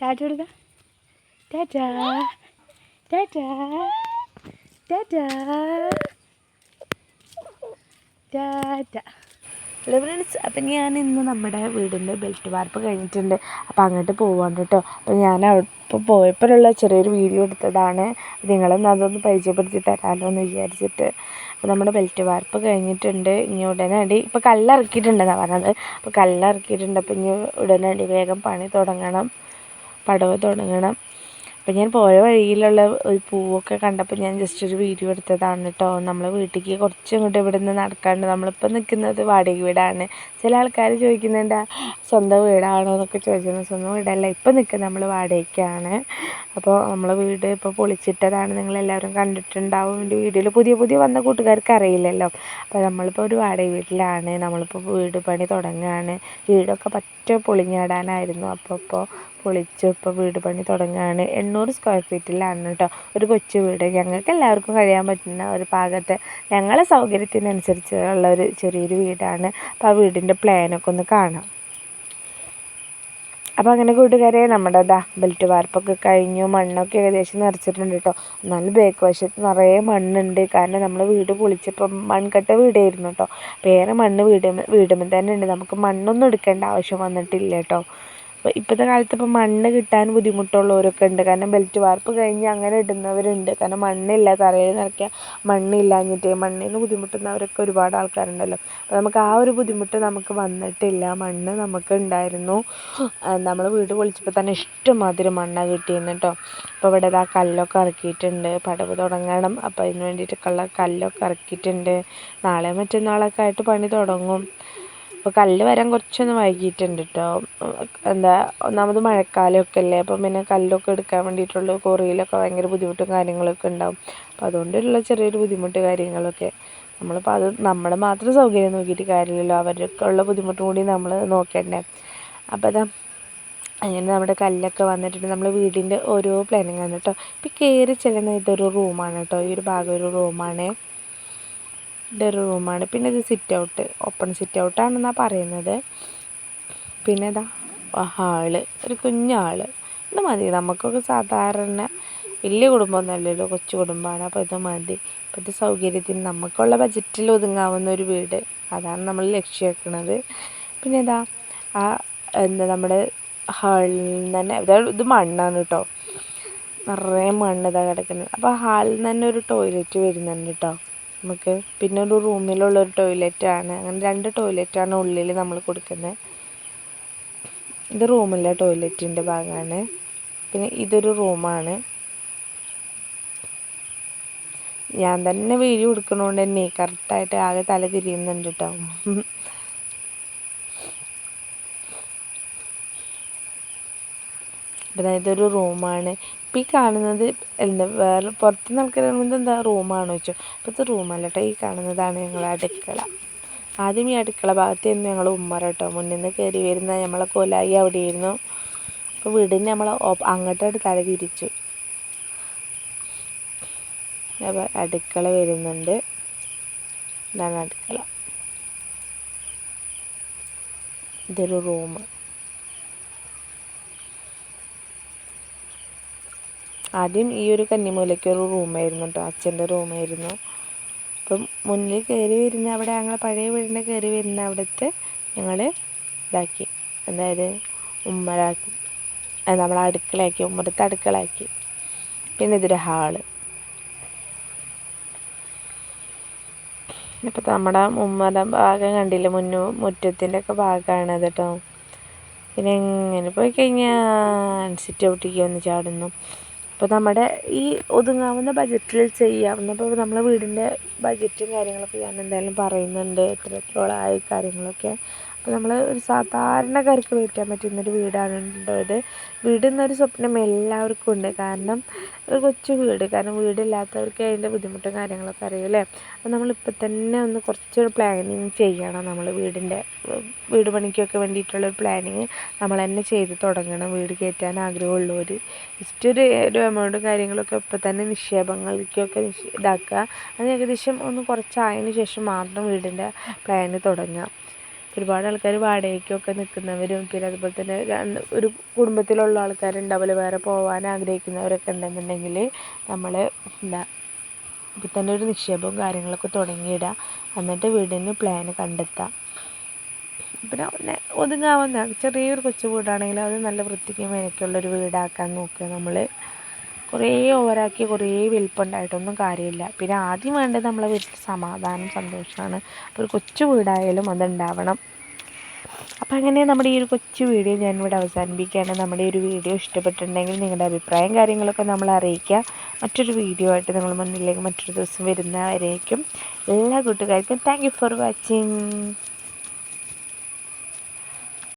ടാറ്റ കൊടുക്ക tata tata tata tata hello friends അപ്പം ഞാൻ ഇന്ന് നമ്മുടെ വീടിന്റെ ബെൽറ്റ് വാർപ്പ് കഴിഞ്ഞിട്ടുണ്ട്. അപ്പം അങ്ങോട്ട് പോവാണ് കേട്ടോ. അപ്പം ഞാൻ ഇപ്പോൾ പോയപ്പോഴുള്ള ചെറിയൊരു വീഡിയോ എടുത്തതാണ്. നിങ്ങളൊന്ന് അതൊന്ന് പരിചയപ്പെടുത്തി തരാമല്ലോ എന്ന് വിചാരിച്ചിട്ട്. അപ്പോൾ നമ്മുടെ ബെൽറ്റ് വാർപ്പ് കഴിഞ്ഞിട്ടുണ്ട്. ഇനി ഉടനടി ഇപ്പോൾ കല്ലിറക്കിയിട്ടുണ്ടെന്നാണ് പറഞ്ഞത്. അപ്പോൾ കല്ലിറക്കിയിട്ടുണ്ട്. അപ്പോൾ ഇനി ഉടനടി വേഗം പണി തുടങ്ങണം. പടവ് തുടങ്ങണം. അപ്പം ഞാൻ പോയ വഴിയിലുള്ള ഒരു പൂവൊക്കെ കണ്ടപ്പോൾ ഞാൻ ജസ്റ്റ് ഒരു വീഡിയോ എടുത്തതാണ് കേട്ടോ നമ്മളെ വീട്ടിലേക്ക് കുറച്ച് ഇങ്ങോട്ട് ഇവിടെ നിന്ന് നടക്കാണ്ട് നമ്മളിപ്പോൾ നിൽക്കുന്നത് വാടക വീടാണ്. ചില ആൾക്കാർ ചോദിക്കുന്നുണ്ട് സ്വന്തം വീടാണോ? എന്നൊക്കെ ചോദിച്ചത് സ്വന്തം വീടല്ല ഇപ്പം നിൽക്കുന്നത് നമ്മൾ വാടകയ്ക്കാണ്. അപ്പോൾ നമ്മളെ വീട് ഇപ്പോൾ പൊളിച്ചിട്ടതാണ്. നിങ്ങളെല്ലാവരും കണ്ടിട്ടുണ്ടാവും. എന്റെ വീഡിയോയിൽ പുതിയ പുതിയ വന്ന കൂട്ടുകാർക്ക് അറിയില്ലല്ലോ. അപ്പോൾ നമ്മളിപ്പോൾ ഒരു വാടക വീട്ടിലാണ്. നമ്മളിപ്പോൾ വീട് പണി തുടങ്ങുകയാണ് വീടൊക്കെ പറ്റ പൊളിഞ്ഞാടാനായിരുന്നു. അപ്പോൾ ഇപ്പോൾ പൊളിച്ചു ഇപ്പോൾ വീട് പണി തുടങ്ങുകയാണ് എണ്ണൂറ് സ്ക്വയർ ഫീറ്റിലാണ് കേട്ടോ ഒരു കൊച്ചു വീട്. ഞങ്ങൾക്ക് എല്ലാവർക്കും കഴിയാൻ പറ്റുന്ന ഒരു പാകത്തെ ഞങ്ങളെ സൗകര്യത്തിനനുസരിച്ചുള്ള ഒരു ചെറിയൊരു വീടാണ്. അപ്പോൾ ആ വീടിന്റെ പ്ലാനൊക്കെ ഒന്ന് കാണാം. അപ്പോൾ അങ്ങനെ കൂട്ടുകാരെ നമ്മുടെ ദാ ബെൽറ്റ് വാർപ്പൊക്കെ കഴിഞ്ഞു. മണ്ണൊക്കെ ഏകദേശം നിറച്ചിട്ടുണ്ട് കേട്ടോ എന്നാലും ബേക്ക് വശത്ത് നിറയെ മണ്ണുണ്ട്. കാരണം നമ്മൾ വീട് പൊളിച്ചപ്പം മൺകട്ട വീടായിരുന്നു കേട്ടോ വേറെ മണ്ണ് വീട് വീടുമ്പോൾ തന്നെ ഉണ്ട്. നമുക്ക് മണ്ണൊന്നും എടുക്കേണ്ട ആവശ്യം വന്നിട്ടില്ല കേട്ടോ അപ്പോൾ ഇപ്പോഴത്തെ കാലത്ത് ഇപ്പോൾ മണ്ണ് കിട്ടാൻ ബുദ്ധിമുട്ടുള്ളവരൊക്കെ ഉണ്ട്. കാരണം ബെൽറ്റ് വാർപ്പ് കഴിഞ്ഞ് അങ്ങനെ ഇടുന്നവരുണ്ട്. കാരണം മണ്ണില്ല തറയിൽ നിറയ്ക്കാൻ മണ്ണില്ലാഞ്ഞിട്ട് മണ്ണിന് ബുദ്ധിമുട്ടുന്നവരൊക്കെ ഒരുപാട് ആൾക്കാരുണ്ടല്ലോ. അപ്പോൾ നമുക്ക് ആ ഒരു ബുദ്ധിമുട്ട് നമുക്ക് വന്നിട്ടില്ല. മണ്ണ് നമുക്ക് ഉണ്ടായിരുന്നു. നമ്മൾ വീട് പൊളിച്ചപ്പോൾ തന്നെ ഇഷ്ടംമാതിരി മണ്ണാണ് കിട്ടിയിരുന്നു കേട്ടോ അപ്പോൾ ഇവിടെ ആ കല്ലൊക്കെ ഇറക്കിയിട്ടുണ്ട്. പടവ് തുടങ്ങണം. അപ്പോൾ അതിന് വേണ്ടിയിട്ടൊക്കെയുള്ള കല്ലൊക്കെ ഇറക്കിയിട്ടുണ്ട്. നാളെ മറ്റന്നാളൊക്കെ ആയിട്ട് പണി തുടങ്ങും. അപ്പോൾ കല്ല് വരാൻ കുറച്ചൊന്ന് വൈകിയിട്ടുണ്ട് കേട്ടോ എന്താ ഒന്നാമത് മഴക്കാലമൊക്കെ അല്ലേ? അപ്പം പിന്നെ കല്ലൊക്കെ എടുക്കാൻ വേണ്ടിയിട്ടുള്ള കൊറിയിലൊക്കെ ഭയങ്കര ബുദ്ധിമുട്ടും കാര്യങ്ങളൊക്കെ ഉണ്ടാവും. അപ്പോൾ അതുകൊണ്ടുള്ള ചെറിയൊരു ബുദ്ധിമുട്ട് കാര്യങ്ങളൊക്കെ. നമ്മളിപ്പോൾ അത് നമ്മുടെ മാത്രം സൗകര്യം നോക്കിയിട്ട് കാര്യമില്ലല്ലോ. അവർക്ക് ഉള്ള ബുദ്ധിമുട്ടും കൂടി നമ്മൾ നോക്കണ്ടേ? അപ്പോൾ അതാ അങ്ങനെ നമ്മുടെ കല്ലൊക്കെ വന്നിട്ടുണ്ട്. നമ്മൾ വീടിന്റെ ഓരോ പ്ലാനിങ്ങാണ് കേട്ടോ ഇപ്പോൾ കയറി ചെല്ലുന്ന ഇതൊരു റൂമാണ് കേട്ടോ ഈ ഒരു ഭാഗം ഒരു റൂമാണ് ഇതൊരു റൂമാണ് പിന്നെ ഇത് സിറ്റ് ഔട്ട് ഓപ്പൺ സിറ്റ് ഔട്ടാണെന്നാണ് പറയുന്നത്. പിന്നെ ഇതാ ഹാൾ ഒരു കുഞ്ഞാൾ ഇത് മതി നമുക്കൊക്കെ സാധാരണ വലിയ കുടുംബമൊന്നുമല്ലല്ലോ കൊച്ചു കുടുംബമാണ്. അപ്പോൾ ഇത് മതി. ഇപ്പോഴത്തെ സൗകര്യത്തിന് നമുക്കുള്ള ബജറ്റിൽ ഒതുങ്ങാവുന്ന ഒരു വീട്. അതാണ് നമ്മൾ ലക്ഷ്യം വെക്കുന്നത് പിന്നെ ഇതാ ആ എന്താ നമ്മുടെ ഹാളിൽ തന്നെ ഇത് മണ്ണാണ് കേട്ടോ നിറയെ മണ്ണ് ഇതാ കിടക്കുന്നത്. അപ്പോൾ ഹാളിൽ നിന്ന് തന്നെ ഒരു ടോയ്ലറ്റ് വരുന്നുണ്ട് കേട്ടോ നമുക്ക് പിന്നെ ഒരു റൂമിലുള്ള ഒരു ടോയ്ലറ്റാണ്. അങ്ങനെ രണ്ട് ടോയ്ലറ്റാണ് ഉള്ളിൽ നമ്മൾ കൊടുക്കുന്നത് ഇത് റൂമിലെ ടോയ്ലറ്റിന്റെ ഭാഗമാണ് പിന്നെ ഇതൊരു റൂമാണ്. ഞാൻ തന്നെ വീഡിയോ കൊടുക്കണോണ്ട് തന്നെ കറക്റ്റായിട്ട് ആകെ തല തിരിയുന്നുണ്ട് കേട്ടോ പിന്നെ ഇതൊരു റൂമാണ്. ഇപ്പം ഈ കാണുന്നത് എന്താ വേറെ പുറത്ത് നിൽക്കുന്ന എന്താ റൂമാണോ വെച്ചോ അപ്പോൾ ഇത് റൂമല്ല കേട്ടോ ഈ കാണുന്നതാണ് ഞങ്ങൾ അടുക്കള. ആദ്യം ഈ അടുക്കള ഭാഗത്തായിരുന്നു ഞങ്ങൾ ഉമ്മറ കേട്ടോ മുന്നിൽ നിന്ന് കയറി വരുന്ന നമ്മളെ കൊലായി അവിടെയായിരുന്നു. അപ്പോൾ വീടിന് നമ്മൾ അങ്ങോട്ട് തല തിരിച്ചു. അപ്പോൾ അടുക്കള വരുന്നുണ്ട്. ഇതാണ് അടുക്കള. ഇതൊരു റൂം ആദ്യം ഈ ഒരു കന്നിമൂലയ്ക്ക് ഒരു റൂമായിരുന്നു കേട്ടോ അച്ഛന്റെ റൂമായിരുന്നു അപ്പം മുന്നിൽ കയറി വരുന്ന അവിടെ ഞങ്ങൾ പഴയ വീടിന്റെ കയറി വരുന്ന അവിടുത്തെ ഞങ്ങൾ ഇതാക്കി. അതായത് ഉമ്മരാക്കി നമ്മൾ അടുക്കളയാക്കി ഉമ്മറത്തെ അടുക്കളയാക്കി. പിന്നെ ഇതൊരു ഹാൾ ഇപ്പം നമ്മുടെ ഉമ്മയുടെ ഭാഗം കണ്ടില്ല? മുന്നു മുറ്റത്തിന്റെ ഒക്കെ ഭാഗമാണ് കേട്ടോ പിന്നെ എങ്ങനെ പോയി കഴിഞ്ഞാൽ സിറ്റ് ഔട്ടിക്ക് വന്ന് ചാടുന്നു. അപ്പോൾ നമ്മുടെ ഈ ഒതുങ്ങാവുന്ന ബജറ്റിൽ ചെയ്യാവുന്ന ഇപ്പോൾ നമ്മളെ വീടിന്റെ ബജറ്റും കാര്യങ്ങളൊക്കെ ഞാൻ എന്തായാലും പറയുന്നുണ്ട്. എത്ര എത്രത്തോളമായി കാര്യങ്ങളൊക്കെ. അപ്പോൾ നമ്മൾ ഒരു സാധാരണക്കാർക്ക് വീട്ടാൻ പറ്റുന്നൊരു വീടാണ് ഇത് വീട് എന്നൊരു സ്വപ്നം എല്ലാവർക്കും ഉണ്ട്. കാരണം ഒരു കൊച്ചു വീട്. കാരണം വീടില്ലാത്തവർക്ക് അതിന്റെ ബുദ്ധിമുട്ടും കാര്യങ്ങളൊക്കെ അറിയില്ലേ? അപ്പോൾ നമ്മളിപ്പോൾ തന്നെ ഒന്ന് കുറച്ചൊരു പ്ലാനിങ് ചെയ്യണം. നമ്മൾ വീടിന്റെ വീട് പണിക്കൊക്കെ വേണ്ടിയിട്ടുള്ളൊരു പ്ലാനിങ് നമ്മൾ തന്നെ ചെയ്ത് തുടങ്ങണം. വീട് കയറ്റാൻ ആഗ്രഹമുള്ളവർ ജസ്റ്റ് ഒരു ഒരു എമൗണ്ടും കാര്യങ്ങളൊക്കെ ഇപ്പോൾ തന്നെ നിക്ഷേപങ്ങൾക്കൊക്കെ ഇതാക്കുക. അത് ഏകദേശം ഒന്ന് കുറച്ചായതിന് ശേഷം മാത്രം വീടിന്റെ പ്ലാന് തുടങ്ങുക ഒരുപാട് ആൾക്കാർ വാടകയ്ക്കൊക്കെ നിൽക്കുന്നവരും പിന്നെ അതുപോലെ തന്നെ ഒരു കുടുംബത്തിലുള്ള ആൾക്കാരുണ്ടാവില്ല വേറെ പോകാൻ ആഗ്രഹിക്കുന്നവരൊക്കെ ഉണ്ടെന്നുണ്ടെങ്കിൽ നമ്മൾ എന്താ ഇപ്പം തന്നെ ഒരു നിക്ഷേപവും കാര്യങ്ങളൊക്കെ തുടങ്ങിയിടുക എന്നിട്ട് വീടിന് പ്ലാൻ കണ്ടെത്താം. പിന്നെ ഒതുങ്ങാവുന്ന ചെറിയൊരു കൊച്ചു വീടാണെങ്കിൽ അത് നല്ല വൃത്തിക്ക് മേനയ്ക്കുള്ളൊരു വീടാക്കാൻ നോക്കുക നമ്മൾ കുറേ ഓവറാക്കി കുറേ വലിപ്പമുണ്ടായിട്ടൊന്നും കാര്യമില്ല. പിന്നെ ആദ്യം വേണ്ടത് നമ്മളെ വീട്ടിൽ സമാധാനം സന്തോഷമാണ്. അപ്പോൾ ഒരു കൊച്ചു വീടായാലും അതുണ്ടാവണം. അപ്പം അങ്ങനെ നമ്മുടെ ഈ ഒരു കൊച്ചു വീഡിയോ ഞാനിവിടെ അവസാനിപ്പിക്കുകയാണ്. നമ്മുടെ ഈ ഒരു വീഡിയോ ഇഷ്ടപ്പെട്ടിട്ടുണ്ടെങ്കിൽ നിങ്ങളുടെ അഭിപ്രായം കാര്യങ്ങളൊക്കെ നമ്മൾ അറിയിക്കുക. മറ്റൊരു വീഡിയോ ആയിട്ട് നിങ്ങൾ മുന്നിലേക്ക് മറ്റൊരു ദിവസം വരുന്നവരേക്കും എല്ലാ കൂട്ടുകാർക്കും താങ്ക് ഫോർ വാച്ചിങ്.